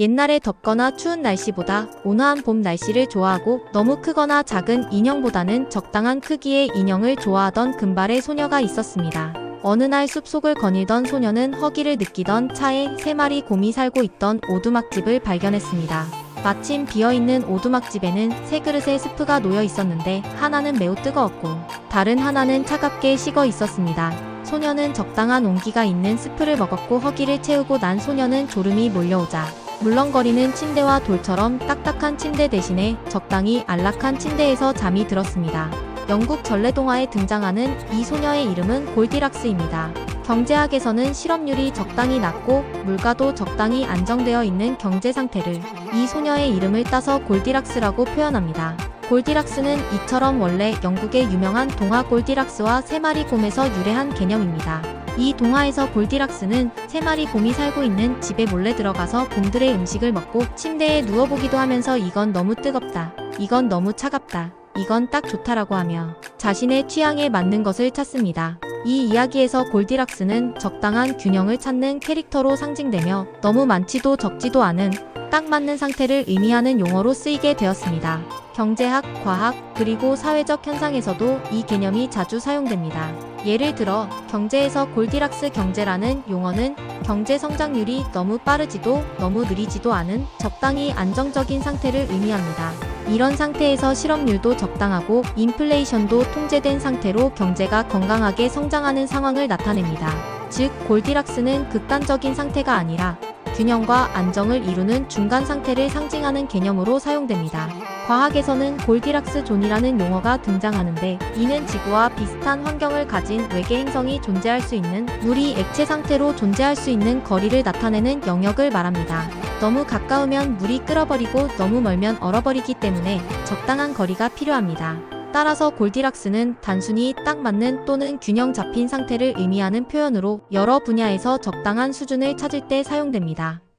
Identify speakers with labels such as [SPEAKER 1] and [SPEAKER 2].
[SPEAKER 1] 옛날에 덥거나 추운 날씨보다 온화한 봄 날씨를 좋아하고 너무 크거나 작은 인형보다는 적당한 크기의 인형을 좋아하던 금발의 소녀가 있었습니다. 어느 날 숲속을 거닐던 소녀는 허기를 느끼던 차에 세 마리 곰이 살고 있던 오두막집을 발견했습니다. 마침 비어있는 오두막집에는 세 그릇의 스프가 놓여 있었는데 하나는 매우 뜨거웠고 다른 하나는 차갑게 식어 있었습니다. 소녀는 적당한 온기가 있는 스프를 먹었고 허기를 채우고 난 소녀는 졸음이 몰려오자 물렁거리는 침대와 돌처럼 딱딱한 침대 대신에 적당히 안락한 침대에서 잠이 들었습니다. 영국 전래동화에 등장하는 이 소녀의 이름은 골디락스입니다. 경제학에서는 실업률이 적당히 낮고 물가도 적당히 안정되어 있는 경제 상태를 이 소녀의 이름을 따서 골디락스라고 표현합니다. 골디락스는 이처럼 원래 영국의 유명한 동화 골디락스와 세 마리 곰에서 유래한 개념입니다. 이 동화에서 골디락스는 세 마리 곰이 살고 있는 집에 몰래 들어가서 곰들의 음식을 먹고 침대에 누워보기도 하면서 이건 너무 뜨겁다. 이건 너무 차갑다. 이건 딱 좋다라고 하며 자신의 취향에 맞는 것을 찾습니다. 이 이야기에서 골디락스는 적당한 균형을 찾는 캐릭터로 상징되며 너무 많지도 적지도 않은 딱 맞는 상태를 의미하는 용어로 쓰이게 되었습니다. 경제학, 과학, 그리고 사회적 현상에서도 이 개념이 자주 사용됩니다. 예를 들어 경제에서 골디락스 경제라는 용어는 경제 성장률이 너무 빠르지도 너무 느리지도 않은 적당히 안정적인 상태를 의미합니다. 이런 상태에서 실업률도 적당하고 인플레이션도 통제된 상태로 경제가 건강하게 성장하는 상황을 나타냅니다. 즉 골디락스는 극단적인 상태가 아니라 균형과 안정을 이루는 중간 상태를 상징하는 개념으로 사용됩니다. 과학에서는 골디락스 존이라는 용어가 등장하는데 이는 지구와 비슷한 환경을 가진 외계 행성이 존재할 수 있는 물이 액체 상태로 존재할 수 있는 거리를 나타내는 영역을 말합니다. 너무 가까우면 물이 끓어버리고 너무 멀면 얼어버리기 때문에 적당한 거리가 필요합니다. 따라서 골디락스는 단순히 딱 맞는 또는 균형 잡힌 상태를 의미하는 표현으로 여러 분야에서 적당한 수준을 찾을 때 사용됩니다.